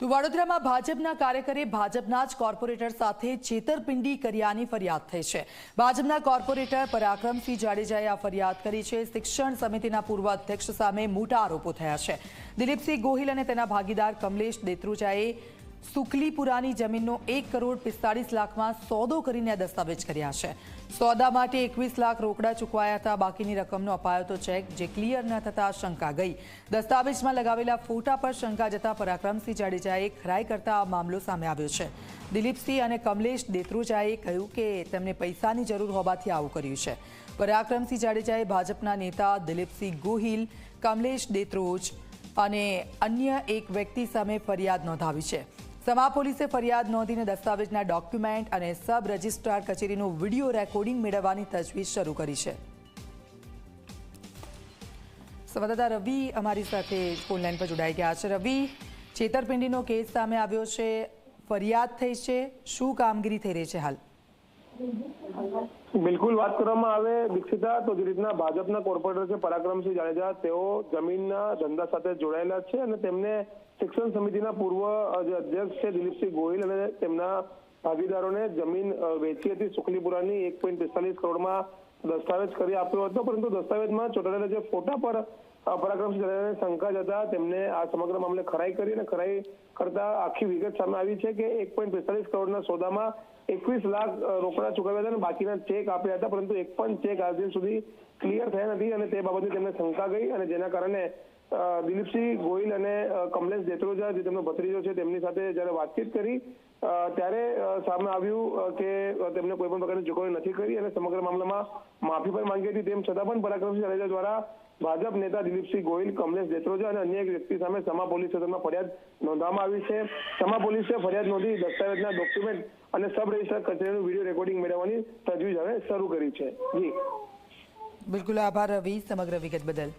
તો વડોદરામાં ભાજપના કાર્યકરે ભાજપના જ કોર્પોરેટર સાથે છેતરપિંડી કર્યાની ફરિયાદ થઈ છે. ભાજપના કોર્પોરેટર પરાક્રમસિંહ જાડેજાએ આ ફરિયાદ કરી છે. શિક્ષણ સમિતિના પૂર્વ અધ્યક્ષ સામે મોટા આરોપો થયા છે. દિલીપસિંહ ગોહિલ અને તેના ભાગીદાર કમલેશ દેત્રુજાએ સુકલીપુરાની જમીનનો એક કરોડ પિસ્તાળીસ લાખમાં સોદો કરીને આ દસ્તાવેજ કર્યા છે. સોદા માટે એકવીસ લાખ રોકડા ચૂકવાયા હતા. બાકીની રકમનો અપાયો હતો ચેક જે ક્લિયર ન થતા શંકા ગઈ. દસ્તાવેજમાં લગાવેલા ફોટા પર શંકા જતા પરાક્રમસિંહ જાડેજાએ ખરાઈ કરતા આ મામલો સામે આવ્યો છે. દિલીપસિંહ અને કમલેશ દેત્રુજાએ કહ્યું કે તેમને પૈસાની જરૂર હોવાથી આવું કર્યું છે. પરાક્રમસિંહ જાડેજાએ ભાજપના નેતા દિલીપસિંહ ગોહિલ, કમલેશ દેત્રોજ અને અન્ય એક વ્યક્તિ સામે ફરિયાદ નોંધાવી છે. સમા પોલીસે ફરિયાદ નોંધીને દસ્તાવેજના ડોક્યુમેન્ટ અને સબ રજિસ્ટ્રાર કચેરીનું વીડિયો રેકોર્ડિંગ મેળવવાની તજવીજ શરૂ કરી છે. સંવાદદાતા રવિ અમારી સાથે ફોનલાઈન પર જોડાઈ ગયા છે. રવિ છેતરપિંડીનો કેસ સામે આવ્યો છે. ફરિયાદ થઈ છે. શું કામગીરી થઈ રહી છે હાલ? બિલકુલ વાત કરવામાં આવે, દીક્ષિતા, તો જે રીતના ભાજપના કોર્પોરેટર છે પરાક્રમસિંહ જાડેજા, તેઓ જમીનના ધંધા સાથે જોડાયેલા છે અને તેમને શિક્ષણ સમિતિના પૂર્વ અધ્યક્ષ છે દિલીપસિંહ ગોહિલ અને તેમના ભાગીદારોને જમીન વેચી હતી સુખલીપુરાની એક પોઈન્ટ પિસ્તાલીસ કરોડમાં દસ્તાવેજ કરી આપ્યો હતો. પરંતુ દસ્તાવેજમાં ચોટાડેલા જે ફોટા પર પરાક્રમસિંહ શંકા જતા તેમને આ સમગ્ર મામલે ખરાઈ કરી અને ખરાઈ કરતા આખી વિગત સામે આવી છે કે એક પોઈન્ટ પિસ્તાલીસ કરોડના સોદામાં એકવીસ લાખ રોકડા ચૂકવ્યા હતા અને બાકીના ચેક આપ્યા હતા. પરંતુ એક પણ ચેક આજ સુધી ક્લિયર થયા નથી અને તે બાબતે તેમને શંકા ગઈ અને જેના કારણે દિલીપસિંહ ગોહિલ અને કમલેશ દેત્રોજા જે તેમનો ભત્રીજો છે તેમની સાથે જ્યારે વાતચીત કરી ત્યારે સામે આવ્યું કે તેમને કોઈ પણ પ્રકારની ચૂકવણી નથી કરી અને સમગ્ર મામલામાં માફી પણ માંગી હતી. તેમ છતાં પણ પરાક્રમસિંહ જાડેજા દ્વારા ભાજપ નેતા દિલીપસિંહ ગોહિલ, કમલેશ દેત્રોજા અને અન્ય એક વ્યક્તિ સામે સમા પોલીસ સ્ટેશનમાં ફરિયાદ નોંધવામાં આવી છે. સમા પોલીસે ફરિયાદ નોંધી દસ્તાવેજના ડોક્યુમેન્ટ અને સબ રજિસ્ટર કચેરીનું વીડિયો રેકોર્ડિંગ મેળવવાની તજવીજ હવે શરૂ કરી છે. જી. બિલકુલ આભાર રવિ સમગ્ર વિગત બદલ.